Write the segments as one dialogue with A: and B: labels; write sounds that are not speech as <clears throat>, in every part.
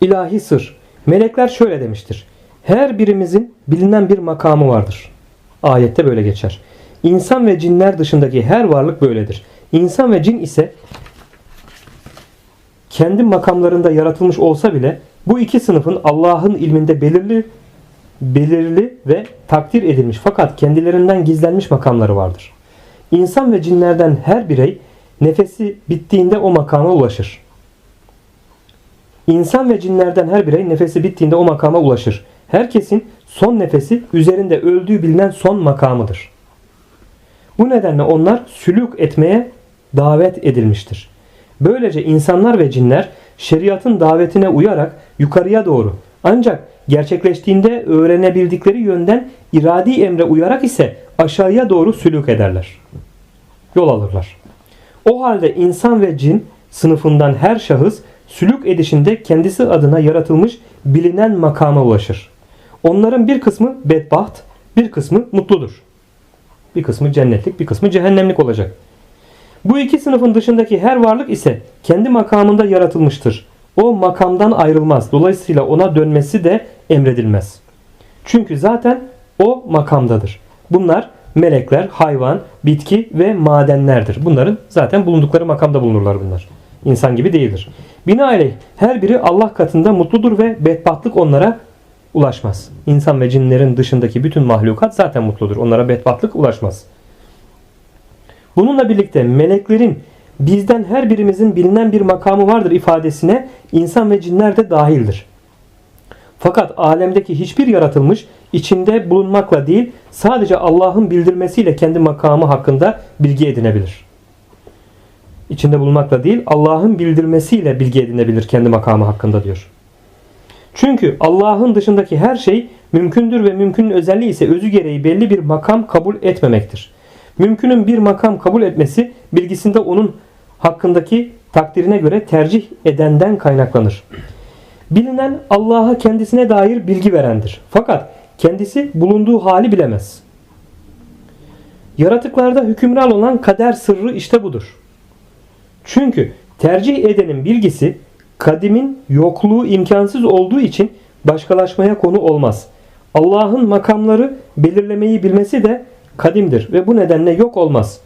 A: İlahi sır. Melekler şöyle demiştir. Her birimizin bilinen bir makamı vardır. Ayette böyle geçer. İnsan ve cinler dışındaki her varlık böyledir. İnsan ve cin ise kendi makamlarında yaratılmış olsa bile bu iki sınıfın Allah'ın ilminde belirli belirli ve takdir edilmiş fakat kendilerinden gizlenmiş makamları vardır. İnsan ve cinlerden her birey nefesi bittiğinde o makama ulaşır. İnsan ve cinlerden her birey nefesi bittiğinde o makama ulaşır. Herkesin son nefesi üzerinde öldüğü bilinen son makamıdır. Bu nedenle onlar sülük etmeye davet edilmiştir. Böylece insanlar ve cinler şeriatın davetine uyarak yukarıya doğru ancak gerçekleştiğinde öğrenebildikleri yönden iradi emre uyarak ise aşağıya doğru sülük ederler. Yol alırlar. O halde insan ve cin sınıfından her şahıs sülük edişinde kendisi adına yaratılmış bilinen makama ulaşır. Onların bir kısmı bedbaht, bir kısmı mutludur. Bir kısmı cennetlik, bir kısmı cehennemlik olacak. Bu iki sınıfın dışındaki her varlık ise kendi makamında yaratılmıştır. O makamdan ayrılmaz. Dolayısıyla ona dönmesi de emredilmez. Çünkü zaten o makamdadır. Bunlar melekler, hayvan, bitki ve madenlerdir. Bunların zaten bulundukları makamda bulunurlar bunlar. İnsan gibi değildir. Binaenaleyh her biri Allah katında mutludur ve bedbahtlık onlara ulaşmaz. İnsan ve cinlerin dışındaki bütün mahlukat zaten mutludur. Onlara bedbahtlık ulaşmaz. Bununla birlikte meleklerin bizden her birimizin bilinen bir makamı vardır ifadesine insan ve cinler de dahildir. Fakat alemdeki hiçbir yaratılmış içinde bulunmakla değil sadece Allah'ın bildirmesiyle kendi makamı hakkında bilgi edinebilir. İçinde bulunmakla değil Allah'ın bildirmesiyle bilgi edinebilir kendi makamı hakkında diyor. Çünkü Allah'ın dışındaki her şey mümkündür ve mümkünün özelliği ise özü gereği belli bir makam kabul etmemektir. Mümkünün bir makam kabul etmesi bilgisinde onun hakkındaki takdirine göre tercih edenden kaynaklanır. Bilinen Allah'a kendisine dair bilgi verendir. Fakat kendisi bulunduğu hali bilemez. Yaratıklarda hükümran olan kader sırrı işte budur. Çünkü tercih edenin bilgisi kadimin yokluğu imkansız olduğu için başkalaşmaya konu olmaz. Allah'ın makamları belirlemeyi bilmesi de kadimdir ve bu nedenle yok olmaz.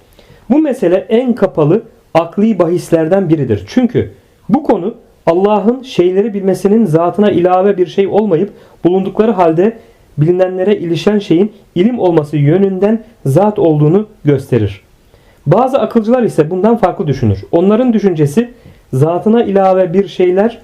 A: Bu mesele en kapalı akli bahislerden biridir. Çünkü bu konu Allah'ın şeyleri bilmesinin zatına ilave bir şey olmayıp bulundukları halde bilinenlere ilişen şeyin ilim olması yönünden zat olduğunu gösterir. Bazı akılcılar ise bundan farklı düşünür. Onların düşüncesi zatına ilave bir şeyler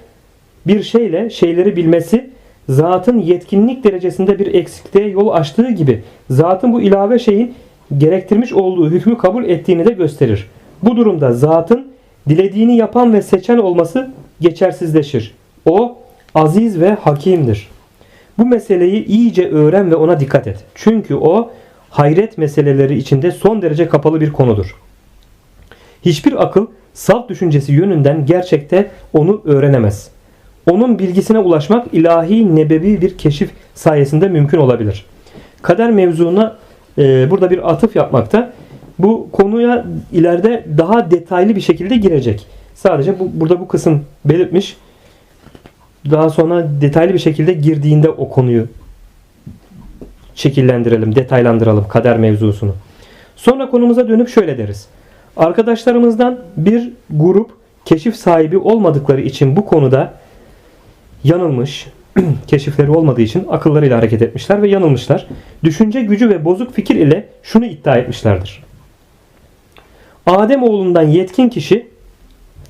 A: bir şeyle şeyleri bilmesi zatın yetkinlik derecesinde bir eksikliğe yol açtığı gibi zatın bu ilave şeyin gerektirmiş olduğu hükmü kabul ettiğini de gösterir. Bu durumda zatın dilediğini yapan ve seçen olması geçersizleşir. O aziz ve hakimdir. Bu meseleyi iyice öğren ve ona dikkat et. Çünkü o hayret meseleleri içinde son derece kapalı bir konudur. Hiçbir akıl salt düşüncesi yönünden gerçekte onu öğrenemez. Onun bilgisine ulaşmak ilahi nebevi bir keşif sayesinde mümkün olabilir. Kader mevzuna e, burada bir atıf yapmakta. Bu konuya ileride daha detaylı bir şekilde girecek. Sadece bu, burada bu kısım belirtmiş. Daha sonra detaylı bir şekilde girdiğinde o konuyu şekillendirelim, detaylandıralım kader mevzusunu. Sonra konumuza dönüp şöyle deriz. Arkadaşlarımızdan bir grup keşif sahibi olmadıkları için bu konuda yanılmış, <clears throat> keşifleri olmadığı için akıllarıyla hareket etmişler ve yanılmışlar. Düşünce gücü ve bozuk fikir ile şunu iddia etmişlerdir. Adem oğlundan yetkin kişi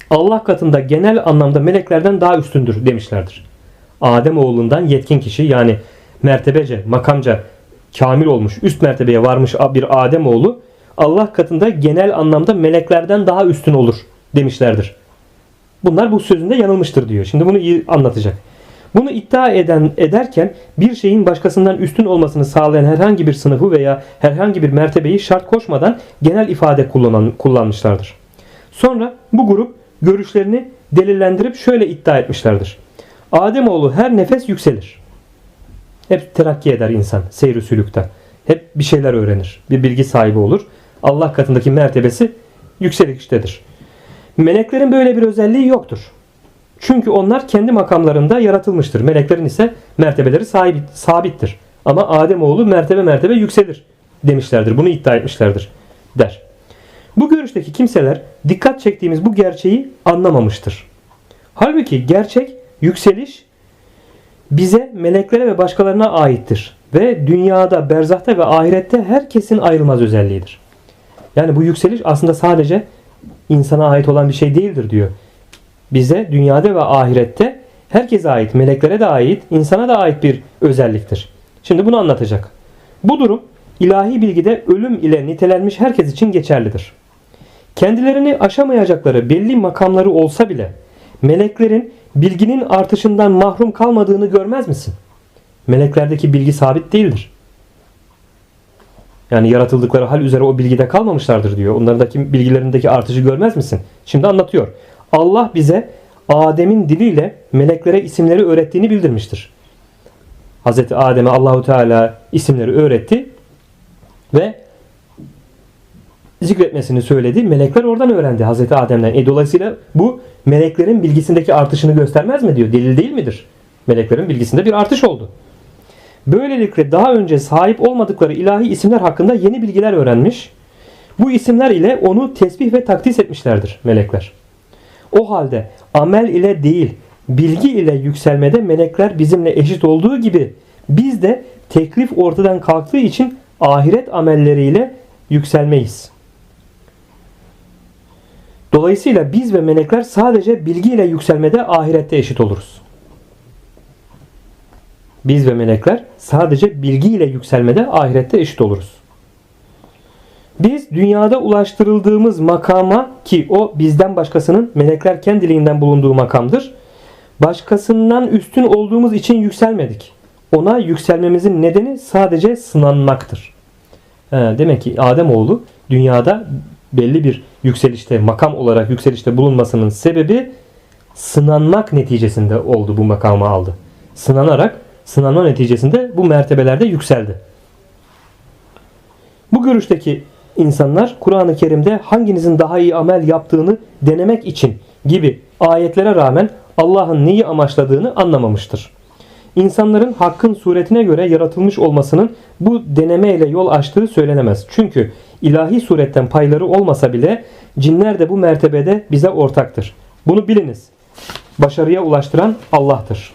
A: Allah katında genel anlamda meleklerden daha üstündür demişlerdir. Adem oğlundan yetkin kişi yani mertebece, makamca kamil olmuş, üst mertebeye varmış bir Adem oğlu Allah katında genel anlamda meleklerden daha üstün olur demişlerdir. Bunlar bu sözünde yanılmıştır diyor. Şimdi bunu iyi anlatacak. Bunu iddia eden ederken bir şeyin başkasından üstün olmasını sağlayan herhangi bir sınıfı veya herhangi bir mertebeyi şart koşmadan genel ifade kullanan, kullanmışlardır. Sonra bu grup görüşlerini delillendirip şöyle iddia etmişlerdir. Ademoğlu her nefes yükselir. Hep terakki eder insan seyri sülükte. Hep bir şeyler öğrenir. Bir bilgi sahibi olur. Allah katındaki mertebesi yükseliktedir. Meleklerin böyle bir özelliği yoktur. Çünkü onlar kendi makamlarında yaratılmıştır. Meleklerin ise mertebeleri sahip, sabittir. Ama Ademoğlu mertebe mertebe yükselir demişlerdir. Bunu iddia etmişlerdir der. Bu görüşteki kimseler dikkat çektiğimiz bu gerçeği anlamamıştır. Halbuki gerçek yükseliş bize, meleklere ve başkalarına aittir. Ve dünyada, berzahta ve ahirette herkesin ayrılmaz özelliğidir. Yani bu yükseliş aslında sadece insana ait olan bir şey değildir diyor. Bize dünyada ve ahirette herkese ait, meleklere de ait, insana da ait bir özelliktir. Şimdi bunu anlatacak. Bu durum ilahi bilgide ölüm ile nitelenmiş herkes için geçerlidir. Kendilerini aşamayacakları belli makamları olsa bile meleklerin bilginin artışından mahrum kalmadığını görmez misin? Meleklerdeki bilgi sabit değildir. Yani yaratıldıkları hal üzere o bilgide kalmamışlardır diyor. Onlardaki bilgilerindeki artışı görmez misin? Şimdi anlatıyor. Allah bize Adem'in diliyle meleklere isimleri öğrettiğini bildirmiştir. Hazreti Adem'e Allahu Teala isimleri öğretti ve zikretmesini söyledi. Melekler oradan öğrendi Hazreti Adem'den. E dolayısıyla bu meleklerin bilgisindeki artışını göstermez mi diyor. Delil değil midir? Meleklerin bilgisinde bir artış oldu. Böylelikle daha önce sahip olmadıkları ilahi isimler hakkında yeni bilgiler öğrenmiş. Bu isimler ile onu tesbih ve takdis etmişlerdir melekler. O halde amel ile değil, bilgi ile yükselmede melekler bizimle eşit olduğu gibi biz de teklif ortadan kalktığı için ahiret amelleriyle yükselmeyiz. Dolayısıyla biz ve melekler sadece bilgiyle yükselmede ahirette eşit oluruz. Biz ve melekler sadece bilgiyle yükselmede ahirette eşit oluruz. Biz dünyada ulaştırıldığımız makama ki o bizden başkasının melekler kendiliğinden bulunduğu makamdır. Başkasından üstün olduğumuz için yükselmedik. Ona yükselmemizin nedeni sadece sınanmaktır. Demek ki Ademoğlu dünyada belli bir yükselişte, makam olarak yükselişte bulunmasının sebebi sınanmak neticesinde oldu bu makamı aldı. Sınanarak, sınanma neticesinde bu mertebelerde yükseldi. Bu görüşteki insanlar Kur'an-ı Kerim'de hanginizin daha iyi amel yaptığını denemek için gibi ayetlere rağmen Allah'ın neyi amaçladığını anlamamıştır. İnsanların hakkın suretine göre yaratılmış olmasının bu denemeyle yol açtığı söylenemez. Çünkü ilahi suretten payları olmasa bile cinler de bu mertebede bize ortaktır. Bunu biliniz. Başarıya ulaştıran Allah'tır.